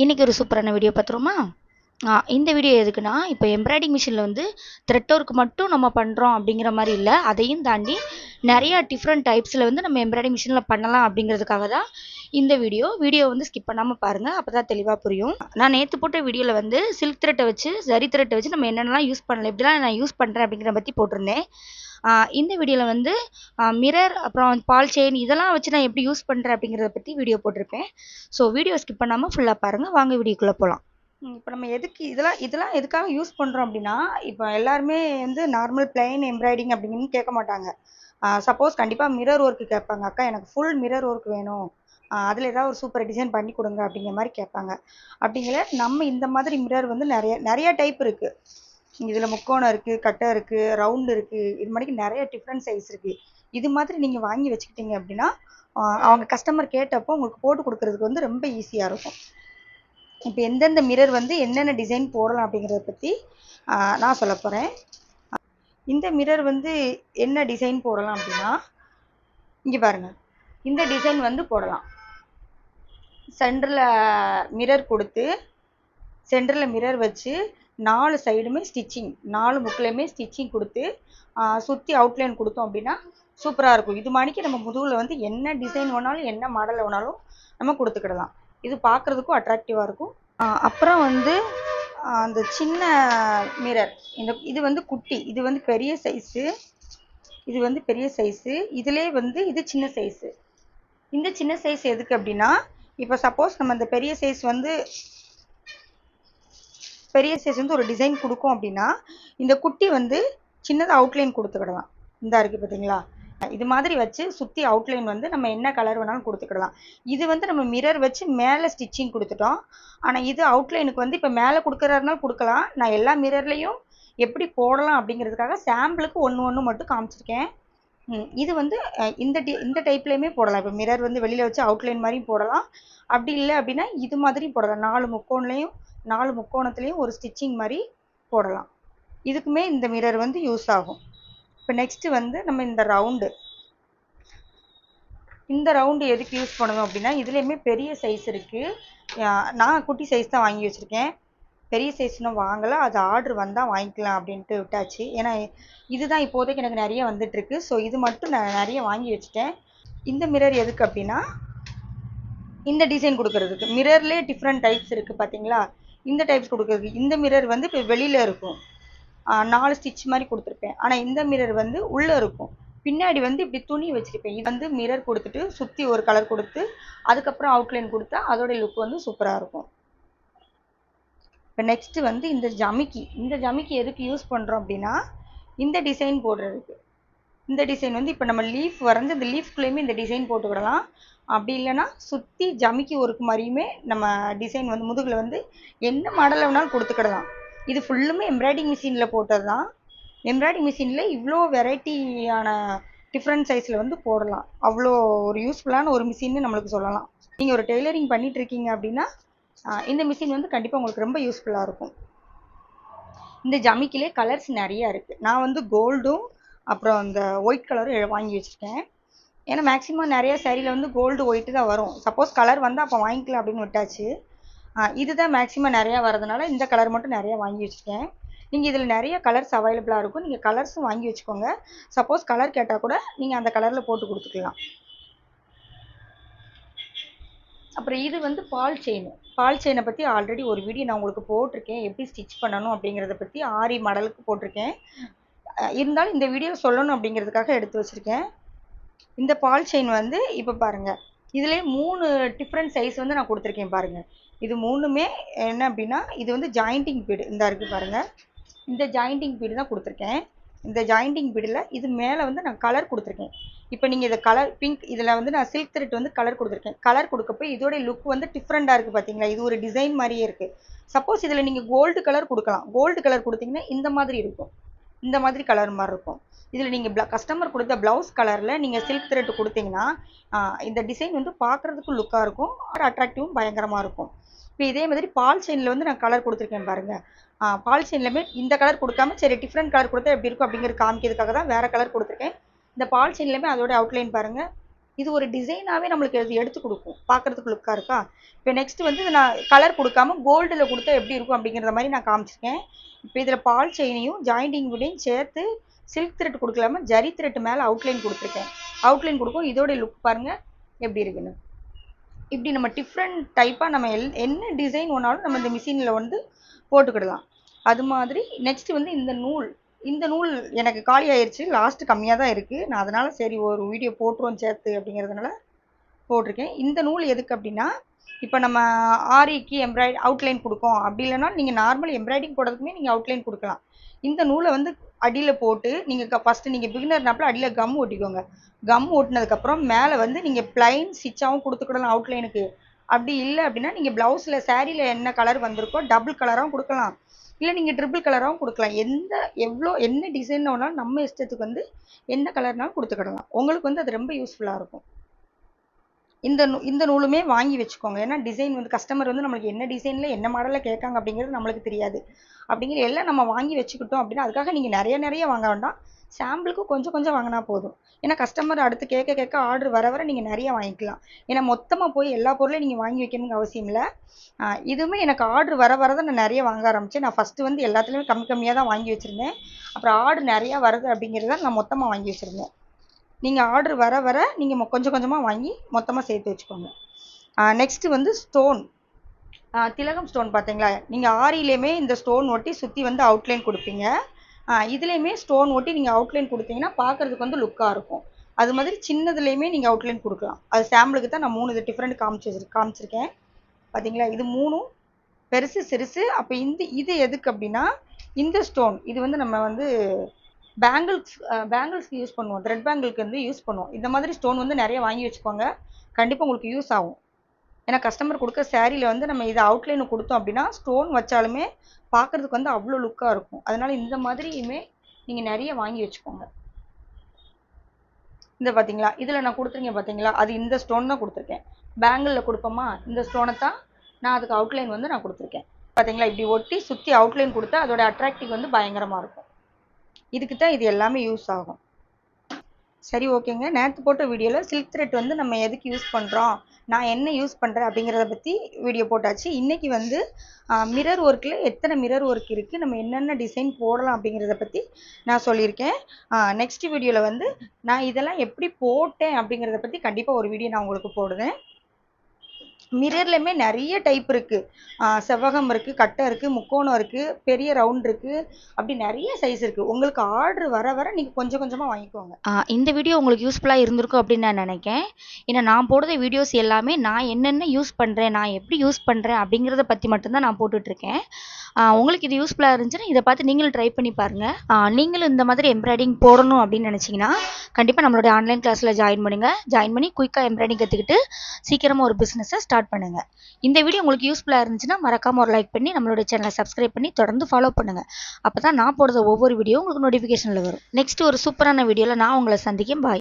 இன்றைக்கி ஒரு சூப்பரான வீடியோ பார்த்துருமா இந்த வீடியோ எதுக்குன்னா இப்போ எம்ப்ராய்டிங் மிஷினில் வந்து த்ரெட் ஒர்க் மட்டும் நம்ம பண்ணுறோம் அப்படிங்கிற மாதிரி இல்லை. அதையும் தாண்டி நிறையா டிஃப்ரெண்ட் டைப்ஸில் வந்து நம்ம எம்ப்ராய்டிங் மிஷினில் பண்ணலாம் அப்படிங்கிறதுக்காக தான் இந்த வீடியோ வீடியோ வந்து ஸ்கிப் பண்ணாமல் பாருங்கள் அப்போ தான் தெளிவாக புரியும். நான் நேற்று போட்ட வீடியோவில் வந்து சில்க் த்ரெட்டை வச்சு சரி த்ரெட்டை வச்சு நம்ம என்னென்னலாம் யூஸ் பண்ணலாம் எப்படிலாம் நான் யூஸ் பண்ணுறேன் அப்படிங்கிற பற்றி போட்டிருந்தேன். இந்த வீடியோவில் வந்து மிரர் அப்புறம் பால் செயின் இதெல்லாம் வச்சு நான் எப்படி யூஸ் பண்ணுறேன் அப்படிங்கிறத பற்றி வீடியோ போட்டிருப்பேன். ஸோ வீடியோ ஸ்கிப் பண்ணாமல் ஃபுல்லாக பாருங்கள் வாங்க வீடியோக்குள்ளே போகலாம் இப்போ நம்ம எதுக்கு இதெல்லாம் இதெல்லாம் எதுக்காக யூஸ் பண்ணுறோம் அப்படின்னா இப்போ எல்லாருமே வந்து நார்மல் பிளைன் எம்ப்ராய்டிங் அப்படின்னு கேட்க மாட்டாங்க. சப்போஸ் கண்டிப்பாக மிரர் ஒர்க்கு கேட்பாங்க. அக்கா எனக்கு ஃபுல் மிரர் ஒர்க் வேணும். அதில் ஏதாவது ஒரு சூப்பர் டிசைன் பண்ணி கொடுங்க அப்படிங்கிற மாதிரி கேட்பாங்க. அப்படிங்கிற நம்ம இந்த மாதிரி மிரர் வந்து நிறைய நிறைய டைப் இருக்குது இதில் முக்கோணம் இருக்குது கட்டை இருக்குது ரவுண்டு இருக்குது இது மாதிரி நிறைய டிஃப்ரெண்ட் சைஸ் இருக்குது இது மாதிரி நீங்கள் வாங்கி வச்சுக்கிட்டீங்க அப்படின்னா அவங்க கஸ்டமர் கேட்டப்போ உங்களுக்கு போட்டு கொடுக்குறதுக்கு வந்து ரொம்ப ஈஸியாக இருக்கும். இப்போ எந்தெந்த மிரர் வந்து என்னென்ன டிசைன் போடலாம் அப்படிங்கிறத பற்றி நான் சொல்ல போகிறேன் இந்த மிரர் வந்து என்ன டிசைன் போடலாம் அப்படின்னா இங்கே பாருங்கள் இந்த டிசைன் வந்து போடலாம். சென்டரில் மிரர் கொடுத்து சென்டரில் மிரர் வச்சு நாலு சைடுமே ஸ்டிச்சிங் நாலு முக்கிலையுமே ஸ்டிச்சிங் கொடுத்து சுற்றி அவுட்லைன் கொடுத்தோம் அப்படின்னா சூப்பராக இருக்கும். இது மாதிரிக்கு நம்ம முதுகில் வந்து என்ன டிசைன் வேணாலும் என்ன மாடல் வேணாலும் நம்ம கொடுத்துக்கிடலாம். இது பார்க்குறதுக்கும் அட்ராக்டிவாக இருக்கும். அப்புறம் வந்து அந்த சின்ன மிரர் இந்த இது வந்து குட்டி இது வந்து பெரிய சைஸு இது வந்து பெரிய சைஸு இதிலே வந்து இது சின்ன சைஸு இந்த சின்ன சைஸ் எதுக்கு அப்படின்னா இப்போ சப்போஸ் நம்ம இந்த பெரிய சைஸ் வந்து பெரிய சைஸ் வந்து ஒரு டிசைன் கொடுக்கும் அப்படின்னா இந்த குட்டி வந்து சின்னதாக அவுட்லைன் கொடுத்துக்கிடலாம். இந்த இருக்குது பார்த்தீங்களா இது மாதிரி வச்சு சுற்றி அவுட்லைன் வந்து நம்ம என்ன கலர் வேணாலும் கொடுத்துக்கிடலாம். இது வந்து நம்ம மிரர் வச்சு மேலே ஸ்டிச்சிங் கொடுத்துட்டோம். ஆனால் இது அவுட்லைனுக்கு வந்து இப்போ மேலே கொடுக்குறாருனாலும் கொடுக்கலாம். நான் எல்லா மிரர்லேயும் எப்படி போடலாம் அப்படிங்கிறதுக்காக சாம்பிளுக்கு ஒன்று ஒன்று மட்டும் காமிச்சிருக்கேன். இது வந்து இந்த டி இந்த டைப்லேயுமே போடலாம். இப்போ மிரர் வந்து வெளியில் வச்சு அவுட்லைன் மாதிரியும் போடலாம். அப்படி இல்லை அப்படின்னா இது மாதிரியும் போடலாம். நாலு முக்கோன்லேயும் நாலு முக்கோணத்துலேயும் ஒரு ஸ்டிச்சிங் மாதிரி போடலாம். இதுக்குமே இந்த மிரர் வந்து யூஸ் ஆகும். இப்போ நெக்ஸ்ட்டு வந்து நம்ம இந்த ரவுண்டு இந்த ரவுண்டு எதுக்கு யூஸ் பண்ணணும் அப்படின்னா இதுலேயுமே பெரிய சைஸ் இருக்குது நான் குட்டி சைஸ் தான் வாங்கி வச்சுருக்கேன். பெரிய சைஸ் இன்னும் வாங்கலை. அது ஆர்டர் வந்தால் வாங்கிக்கலாம் அப்படின்ட்டு விட்டாச்சு. ஏன்னா இதுதான் இப்போதைக்கு எனக்கு நிறைய வந்துட்டுருக்கு. ஸோ இது மட்டும் நான் நிறைய வாங்கி வச்சுட்டேன். இந்த மிரர் எதுக்கு அப்படின்னா இந்த டிசைன் கொடுக்கறதுக்கு. மிரர்லேயே டிஃப்ரெண்ட் டைப்ஸ் இருக்குது பார்த்தீங்களா இந்த டைப்ஸ் கொடுக்குறது இந்த மிரர் வந்து இப்போ வெளியில் இருக்கும். நாலு ஸ்டிச் மாதிரி கொடுத்துருப்பேன். ஆனால் இந்த மிரர் வந்து உள்ளே இருக்கும். பின்னாடி வந்து இப்படி துணி வச்சுருப்பேன். இது வந்து மிரர் கொடுத்துட்டு சுற்றி ஒரு கலர் கொடுத்து அதுக்கப்புறம் அவுட்லைன் கொடுத்தா அதோடைய லுக் வந்து சூப்பராக இருக்கும். இப்போ நெக்ஸ்ட்டு வந்து இந்த ஜமிக்கி. இந்த ஜமிக்கி எதுக்கு யூஸ் பண்ணுறோம் அப்படின்னா இந்த டிசைன் போடுறதுக்கு. இந்த டிசைன் வந்து இப்போ நம்ம லீஃப் வரைஞ்சி இந்த லீஃப்குள்ளேயுமே இந்த டிசைன் போட்டுக்கிடலாம் அப்படி இல்லைன்னா சுற்றி ஜமிக்கி ஒர்க் மாதிரியுமே நம்ம டிசைன் வந்து முதுகில் வந்து என்ன மாடலில் வேணாலும் கொடுத்துக்கிடலாம். இது ஃபுல்லுமே எம்ப்ராய்டிங் மிஷினில் போட்டது தான் எம்ப்ராய்டிங் மிஷினில் இவ்வளோ வெரைட்டியான டிஃப்ரெண்ட் சைஸில் வந்து போடலாம். அவ்வளோ ஒரு யூஸ்ஃபுல்லான ஒரு மிஷின்னு நம்மளுக்கு சொல்லலாம். நீங்கள் ஒரு டெய்லரிங் பண்ணிகிட்ருக்கீங்க அப்படின்னா இந்த மிஷின் வந்து கண்டிப்பாக உங்களுக்கு ரொம்ப யூஸ்ஃபுல்லாக இருக்கும். இந்த ஜமிக்கிலே கலர்ஸ் நிறையா இருக்குது நான் வந்து கோல்டும் அப்புறம் அந்த ஒயிட் கலரும் வாங்கி வச்சுருக்கேன். ஏன்னா மேக்ஸிமம் நிறைய சேரீயில் வந்து கோல்டு ஒயிட்டு தான் வரும். சப்போஸ் கலர் வந்து அப்போ வாங்கிக்கலாம் அப்படின்னு விட்டாச்சு. இதுதான் மேக்ஸிமம் நிறையா வரதுனால இந்த கலர் மட்டும் நிறையா வாங்கி வச்சுருக்கேன். நீங்கள் இதில் நிறைய கலர்ஸ் அவைலபிளாக இருக்கும். நீங்கள் கலர்ஸும் வாங்கி வச்சுக்கோங்க. சப்போஸ் கலர் கேட்டால் கூட நீங்கள் அந்த கலரில் போட்டு கொடுத்துக்கலாம். அப்புறம் இது வந்து பால் செயின் பால் செயினை பற்றி ஆல்ரெடி ஒரு வீடியோ நான் உங்களுக்கு போட்டிருக்கேன். எப்படி ஸ்டிச் பண்ணணும் அப்படிங்கிறத பற்றி ஆரி மடலுக்கு போட்டிருக்கேன். இருந்தாலும் இந்த வீடியோ சொல்லணும் அப்படிங்கிறதுக்காக எடுத்து வச்சுருக்கேன். இந்த பால் செயின் வந்து இப்போ பாருங்கள் இதுலேயே மூணு டிஃப்ரெண்ட் சைஸ் வந்து நான் கொடுத்துருக்கேன் பாருங்கள் இது மூணுமே என்ன அப்படின்னா இது வந்து ஜாயிண்டிங் பீடு இந்த இருக்குது பாருங்கள் இந்த ஜாயிண்டிங் பீடு தான் கொடுத்துருக்கேன். இந்த ஜாயிண்டிங் பீடில் இது மேலே வந்து நான் கலர் கொடுத்துருக்கேன். இப்போ நீங்கள் இதை கலர் பிங்க் இதில் வந்து நான் சில்க் த்ரெட் வந்து கலர் கொடுத்துருக்கேன். கலர் கொடுக்கப்போ இதோடைய லுக் வந்து டிஃப்ரெண்ட்டாக இருக்குது பார்த்தீங்களா இது ஒரு டிசைன் மாதிரியே இருக்குது சப்போஸ் இதில் நீங்கள் கோல்டு கலர் கொடுக்கலாம். கோல்டு கலர் கொடுத்தீங்கன்னா இந்த மாதிரி இருக்கும். இந்த மாதிரி கலர் மாதிரி இருக்கும். இதில் நீங்கள் ப்ள கஸ்டமர் கொடுத்த ப்ளவுஸ் கலரில் நீங்கள் சில்க் த்ரெட் கொடுத்தீங்கன்னா இந்த டிசைன் வந்து பார்க்குறதுக்கும் லுக்காக இருக்கும் அட்ராக்டிவும் பயங்கரமாக இருக்கும். இப்போ இதே மாதிரி பால் செயினில் வந்து நான் கலர் கொடுத்துருக்கேன் பாருங்கள் பால் செயின்லையுமே இந்த கலர் கொடுக்காம சரி டிஃப்ரெண்ட் கலர் கொடுத்தா எப்படி இருக்கும் அப்படிங்கிறது காமிக்கிறதுக்காக தான் வேறு கலர் கொடுத்துருக்கேன். இந்த பால் செயின்லையுமே அதோட அவுட்லைன் பாருங்கள் இது ஒரு டிசைனாகவே நம்மளுக்கு இது எடுத்து கொடுக்கும். பார்க்குறதுக்கு லுக்காக இருக்கா? இப்போ நெக்ஸ்ட் வந்து இது நான் கலர் கொடுக்காம கோல்டில் கொடுத்தா எப்படி இருக்கும் அப்படிங்கிற மாதிரி நான் காமிச்சிருக்கேன். இப்போ இதில் பால் செயினையும் ஜாயிண்டிங் விடையும் சேர்த்து சில்க் த்ரெட் கொடுக்கலாம? ஜரி த்ரெட் மேலே அவுட்லைன் கொடுத்துருக்கேன். அவுட்லைன் கொடுக்கும். இதோடைய லுக் பாருங்கள் எப்படி இருக்குன்னு. இப்படி நம்ம டிஃப்ரெண்ட் டைப்பாக நம்ம எல் என்ன டிசைன் ஒன்றாலும் நம்ம இந்த மிஷினில் வந்து போட்டுக்கிடலாம். அது மாதிரி நெக்ஸ்ட் வந்து இந்த நூல். இந்த நூல் எனக்கு காலி ஆயிடுச்சு லாஸ்ட்டு கம்மியாக தான் இருக்குது நான் அதனால் சரி ஒரு வீடியோ போட்டுருவோம் சேர்த்து அப்படிங்கிறதுனால போட்டிருக்கேன். இந்த நூல் எதுக்கு அப்படின்னா இப்போ நம்ம ஆரிக்கு எம்ப்ராய்ட் அவுட்லைன் கொடுக்கோம். அப்படி இல்லைனா நீங்கள் நார்மல் எம்ப்ராய்டிங் போடுறதுக்குமே நீங்கள் அவுட்லைன் கொடுக்கலாம். இந்த நூலை வந்து அடியில் போட்டு நீங்கள் ஃபஸ்ட்டு நீங்கள் பிகினர்னாப்பில் அடியில் கம் ஒட்டிக்கோங்க கம் ஓட்டினதுக்கப்புறம் மேலே வந்து நீங்கள் பிளைன் ஸ்டிச்சாகவும் கொடுத்துக்கிடலாம் அவுட்லைனுக்கு அப்படி இல்லை அப்படின்னா நீங்கள் ப்ளவுஸில் சேரீயில் என்ன கலர் வந்திருக்கோ டபுள் கலராகவும் கொடுக்கலாம். இல்லை நீங்கள் ட்ரிபிள் கலராகவும் கொடுக்கலாம். எந்த எவ்வளோ என்ன டிசைனில் வேணாலும் நம்ம இஷ்டத்துக்கு வந்து என்ன கலர்னாலும் கொடுத்துக்கிடலாம். உங்களுக்கு வந்து அது ரொம்ப யூஸ்ஃபுல்லாக இருக்கும். இந்த நூ இந்த நூலுமே வாங்கி வச்சுக்கோங்க. ஏன்னா டிசைன் வந்து கஸ்டமர் வந்து நம்மளுக்கு என்ன டிசைனில் என்ன மாடலில் கேட்காங்க அப்படிங்கிறது நம்மளுக்கு தெரியாது. அப்படிங்கிற எல்லாம் நம்ம வாங்கி வச்சுக்கிட்டோம் அப்படின்னா அதுக்காக நீங்கள் நிறைய நிறைய வாங்க வேண்டாம். சாம்பிளுக்கு கொஞ்சம் கொஞ்சம் வாங்கினா போதும். ஏன்னா கஸ்டமர் அடுத்து கேட்க கேட்க ஆர்டர் வர வர நீங்கள் நிறைய வாங்கிக்கலாம். ஏன்னா மொத்தமாக போய் எல்லா பொருளையும் நீங்கள் வாங்கி வைக்கணுங்க அவசியம் இல்லை. இதுவுமே எனக்கு ஆர்டர் வர வர தான் நான் நிறைய வாங்க ஆரம்பித்தேன் நான் ஃபஸ்ட்டு வந்து எல்லாத்துலேயுமே கம்மி கம்மியாக தான் வாங்கி வச்சுருந்தேன். அப்புறம் ஆர்டர் நிறையா வருது அப்படிங்கிறத நான் மொத்தமாக வாங்கி வச்சுருந்தேன். நீங்கள் ஆர்டர் வர வர நீங்கள் கொஞ்சம் கொஞ்சமாக வாங்கி மொத்தமாக சேர்த்து வச்சுக்கோங்க. நெக்ஸ்ட்டு வந்து ஸ்டோன் திலகம் ஸ்டோன் பார்த்தீங்களா? நீங்கள் ஆரியிலையுமே இந்த ஸ்டோன் ஒட்டி சுற்றி வந்து அவுட்லைன் கொடுப்பீங்க. இதுலேயுமே ஸ்டோன் ஒட்டி நீங்கள் அவுட்லைன் கொடுத்தீங்கன்னா பார்க்குறதுக்கு வந்து லுக்காக இருக்கும். அது மாதிரி சின்னதுலேயுமே நீங்கள் அவுட்லைன் கொடுக்கலாம். அது சாம்பிளுக்கு தான் நான் மூணு இது டிஃப்ரெண்ட் காமிச்சு காமிச்சிருக்கேன். பார்த்தீங்களா? இது மூணும் பெருசு சிறுசு. அப்போ இந்த இது எதுக்கு அப்படின்னா இந்த ஸ்டோன் இது வந்து நம்ம வந்து பேங்கிள்ஸ் பேங்கிள்ஸ்க்கு யூஸ் பண்ணுவோம். த்ரெட் பேங்கிளுக்கு வந்து யூஸ் பண்ணுவோம். இந்த மாதிரி ஸ்டோன் வந்து நிறைய வாங்கி வச்சுக்கோங்க. கண்டிப்பாக உங்களுக்கு யூஸ் ஆகும். ஏன்னா கஸ்டமர் கொடுக்க சேரீயில் வந்து நம்ம இதை அவுட்லைனு கொடுத்தோம் அப்படின்னா ஸ்டோன் வச்சாலுமே பார்க்குறதுக்கு வந்து அவ்வளோ லுக்காக இருக்கும். அதனால் இந்த மாதிரியுமே நீங்கள் நிறைய வாங்கி வச்சுக்கோங்க. இந்த பார்த்தீங்களா இதில் நான் கொடுத்துருங்க பார்த்தீங்களா அது இந்த ஸ்டோன் தான் கொடுத்துருக்கேன். பேங்கிளில் கொடுப்போமா? இந்த ஸ்டோனை தான் நான் அதுக்கு அவுட்லைன் வந்து நான் கொடுத்துருக்கேன். பார்த்தீங்களா இப்படி ஒட்டி சுற்றி அவுட்லைன் கொடுத்தா அதோட அட்ராக்டிவ் வந்து பயங்கரமாக இருக்கும். இதுக்கு தான் இது எல்லாமே யூஸ் ஆகும். சரி ஓகேங்க. நேற்று போட்ட வீடியோவில் சில்க் த்ரெட் வந்து நம்ம எதுக்கு யூஸ் பண்ணுறோம் நான் என்ன யூஸ் பண்ணுறேன் அப்படிங்கிறத பற்றி வீடியோ போட்டாச்சு. இன்றைக்கி வந்து மிரர் ஒர்க்கில் எத்தனை மிரர் ஒர்க் இருக்குது நம்ம என்னென்ன டிசைன் போடலாம் அப்படிங்கிறத பற்றி நான் சொல்லியிருக்கேன். நெக்ஸ்ட் வீடியோவில் வந்து நான் இதெல்லாம் எப்படி போட்டேன் அப்படிங்கிறத பற்றி கண்டிப்பாக ஒரு வீடியோ நான் உங்களுக்கு போடுவேன் மிரர்லையுமே நிறைய டைப் இருக்குது செவ்வகம் இருக்குது கட்டை இருக்குது முக்கோணம் இருக்குது பெரிய ரவுண்ட் இருக்குது அப்படி நிறைய சைஸ் இருக்குது உங்களுக்கு ஆர்டர் வர வர நீங்கள் கொஞ்சம் கொஞ்சமாக வாங்கிக்கோங்க. இந்த வீடியோ உங்களுக்கு யூஸ்ஃபுல்லாக இருந்திருக்கும் அப்படின்னு நான் நினைக்கிறேன். ஏன்னா நான் போடுற வீடியோஸ் எல்லாமே நான் என்னென்ன யூஸ் பண்ணுறேன் நான் எப்படி யூஸ் பண்ணுறேன் அப்படிங்கிறத பற்றி மட்டும்தான் நான் போட்டுட்ருக்கேன் உங்களுக்கு இது யூஸ்ஃபுல்லாக இருந்துச்சுன்னா இதை பார்த்து நீங்களும் ட்ரை பண்ணி பாருங்கள் நீங்களும் இந்த மாதிரி எம்ப்ராய்டிங் போடணும் அப்படின்னு நினச்சிங்கன்னா கண்டிப்பாக நம்மளுடைய ஆன்லைன் கிளாஸில் ஜாயின் பண்ணுங்கள் ஜாயின் பண்ணி குயிக்காக எம்ப்ராய்டிங் கற்றுக்கிட்டு சீக்கிரமாக ஒரு பிஸ்னஸை ஸ்டார்ட் பண்ணுங்கள் இந்த வீடியோ உங்களுக்கு யூஸ்ஃபுல்லாக இருந்துச்சுன்னா மறக்காமல் ஒரு லைக் பண்ணி நம்மளோட சேனலை சப்ஸ்கிரைப் பண்ணி தொடர்ந்து ஃபாலோ பண்ணுங்கள் அப்போ தான் நான் போடுற ஒவ்வொரு வீடியோ உங்களுக்கு நோட்டிஃபிகேஷனில் வரும். நெக்ஸ்ட் ஒரு சூப்பரான வீடியோவில் நான் உங்களை சந்திக்கும் பாய்